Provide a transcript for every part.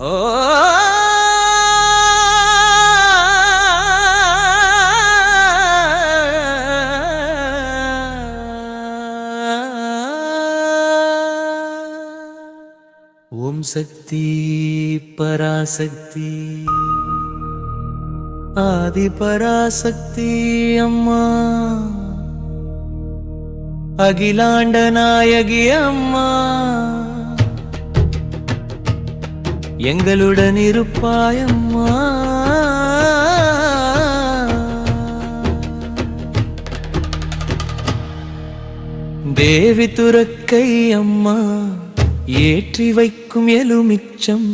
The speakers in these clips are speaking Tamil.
ஓம் சக்தி பராசக்தி. ஆதி பராசக்தி அம்மா. அகிலாண்ட நாயகி அம்மா. எங்களுடன் இருப்பாயம்மா. தேவி துறக்கை அம்மா ஏற்றி வைக்கும் எலுமிச்சம்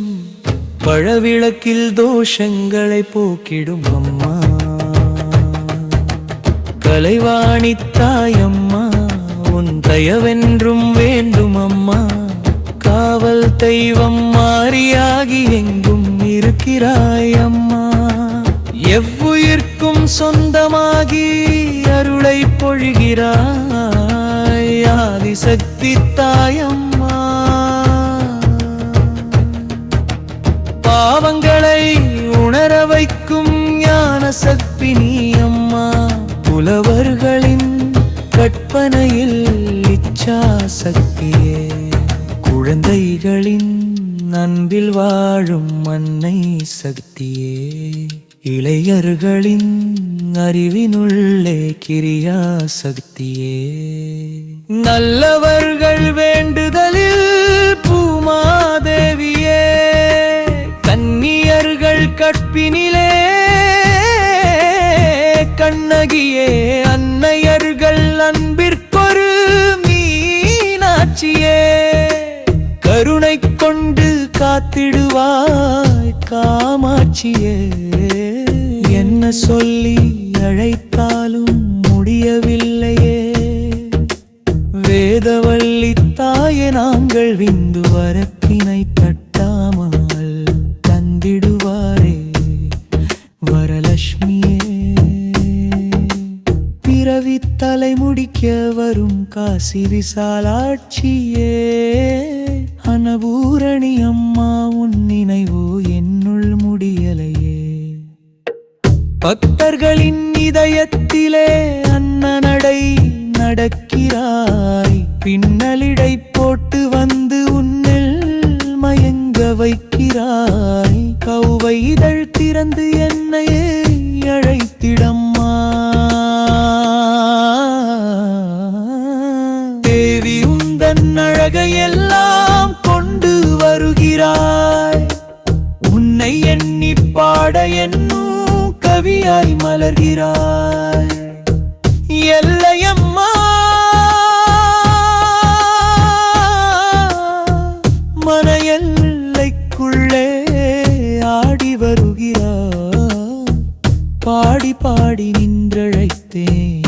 பழவிளக்கில் தோஷங்களை போக்கிடும் அம்மா. கலைவாணி தாயம்மா உன் தயவென்றும் வேண்டும் அம்மா தெய்வம் மாறியாகி எங்கும் இருக்கிறாய் அம்மா எவ்வுயிர்க்கும் சொந்தமாகி அருளை பொழிகிறாய். ஆதிசக்தி தாயம்மா. பாவங்களை உணர வைக்கும் ஞான சக்தி நீ அம்மா புலவர்களின் கற்பனையில் இச்சா சக்தியே குழந்தைகளின் அன்பில் வாழும் அன்னை சக்தியே இளையர்களின் அறிவினுள்ளே கிரியா சக்தியே. நல்லவர்கள் வேண்டுதலில் பூமாதேவியே கன்னியர்கள் கற்பினிலே கண்ணகியே அன்னையர்கள் அன்பிற்கொரு மீனாட்சியே. காத்திடுவாய் காமாட்சியே. என்ன சொல்லி அழைத்தாலும் முடியவில்லையே. வேதவள்ளி தாய நாங்கள் விந்து வரப்பினை தட்டாமல் வேலை முடிக்க வரும் காசி விசாலாட்சியே. அனபூரணி அம்மா உன் நினைவோ என்னுள் முடியலையே. பக்தர்களின் இதயத்திலே அன்னநடை நடக்கிறாய். பின்னலிடை உந்தன் அழகையெல்லாம் கொண்டு வருகிறாய். உன்னை எண்ணி பாட என்னும் கவியாய் மலர்கிறாய். எல்லையம்மா மன எல்லைக்குள்ளே ஆடி வருகிறாய். பாடி பாடி நின்றழைத்தேன்.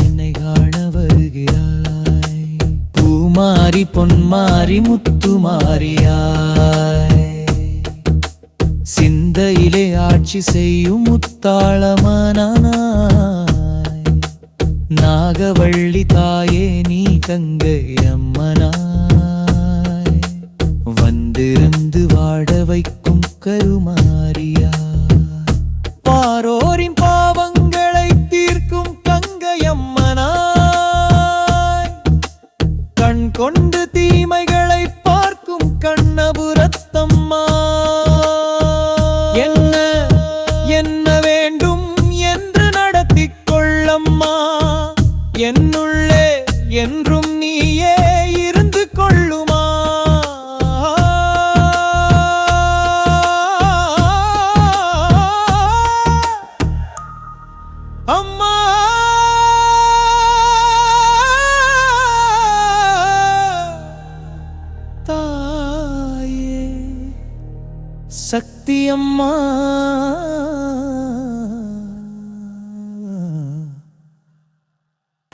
மாறி பூமாரி முத்து மாறியாய். சிந்தையிலே ஆட்சி செய்யும் முத்தாளமானாய் நாகவள்ளி தாயே நீ கங்கையம் என்றும் நீயே இருந்து கொள்ளுமா? அம்மா! தாயே சக்தி அம்மா!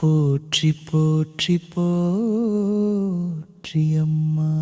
போற்றி போற்றி போற்றி அம்மா.